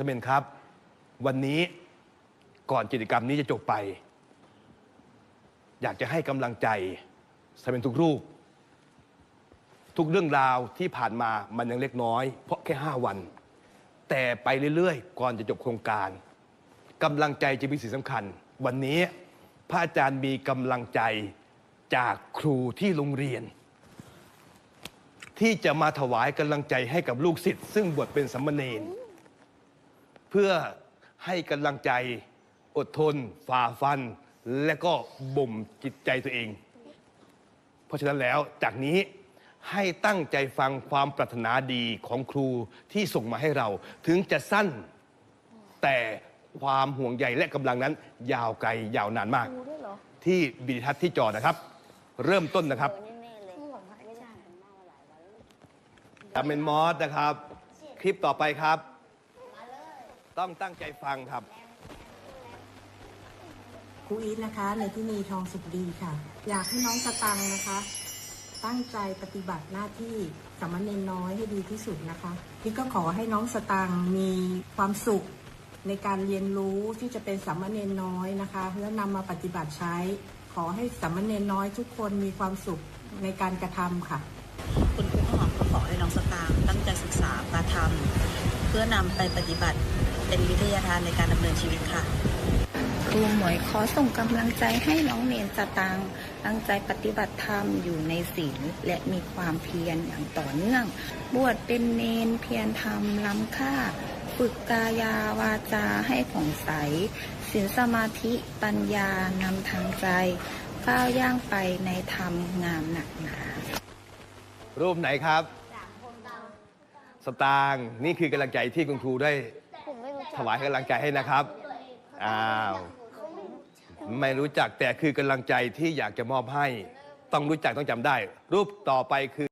ท่านเป็นครับ วันนี้ก่อนกิจกรรมนี้จะจบไป อยากจะให้กำลังใจสเป็นทุกรูป ทุกเรื่องราวที่ผ่านมามันยังเล็กน้อย เพราะแค่5วัน แต่ไปเรื่อยๆ ก่อนจะจบโครงการกำลังใจจะมีสิ่งสำคัญ วันนี้พระอาจารย์มีกำลังใจจากครูที่โรงเรียน ที่จะมาถวายกำลังใจให้กับลูกศิษย์ซึ่งบวชเป็นสัมมเนร เพื่อให้กำลังใจอดทน ฝ่าฟัน และก็บ่มจิตใจตัวเอง เพราะฉะนั้นแล้วจากนี้ให้ตั้งใจฟังความปรารถนาดีของครูที่ส่งมาให้เรา ถึงจะสั้นแต่ความห่วงใยและกำลังนั้น ยาวไกลยาวนานมากดูด้วยเหรอที่บิดิทัศน์ที่จอนะครับ เริ่มต้นนะครับแน่ๆเลยไม่ใช่จำเป็นมอสนะครับ คลิปต่อไปครับ ต้องตั้งใจฟังครับครูอีทนะคะ ในที่นีทองสุขดีค่ะ อยากให้น้องสตังค์นะคะ ตั้งใจปฏิบัติหน้าที่สามเณรน้อยให้ดีที่สุดนะคะพี่ก็ขอให้น้องสตังค์มีความสุขในการเรียนรู้ที่จะเป็นสามเณรน้อยนะคะ แล้วนำมาปฏิบัติใช้ ขอให้สามเณรน้อยทุกคนมีความสุขในการกระทำค่ะ คุณครูข้าวหอมก็ขอให้น้องสตางค์ตั้งใจศึกษาประธรรมเพื่อนำไปปฏิบัติ เป็นวิทยาทานในการดำเนินชีวิตค่ะครูหมวยขอส่งกำลังใจให้น้องเนนสตางค์ตั้งใจปฏิบัติธรรมอยู่ในศีลและมีความเพียรอย่างต่อเนื่อง บวชเป็นเนนเพียรทำล้ำค่า ฝึกกายาวาจาให้ผ่องใสศีลสมาธิปัญญานำทางใจ ก้าวย่างไปในธรรมงามหนักหนารูปไหนครับ สตางค์นี่คือกำลังใจที่คุณครูได้ผมไม่รู้จัก ถวายกำลังใจให้นะครับ อ้าว ไม่รู้จักแต่คือกำลังใจที่อยากจะมอบให้ ต้องรู้จักต้องจำได้ รูปต่อไปคือ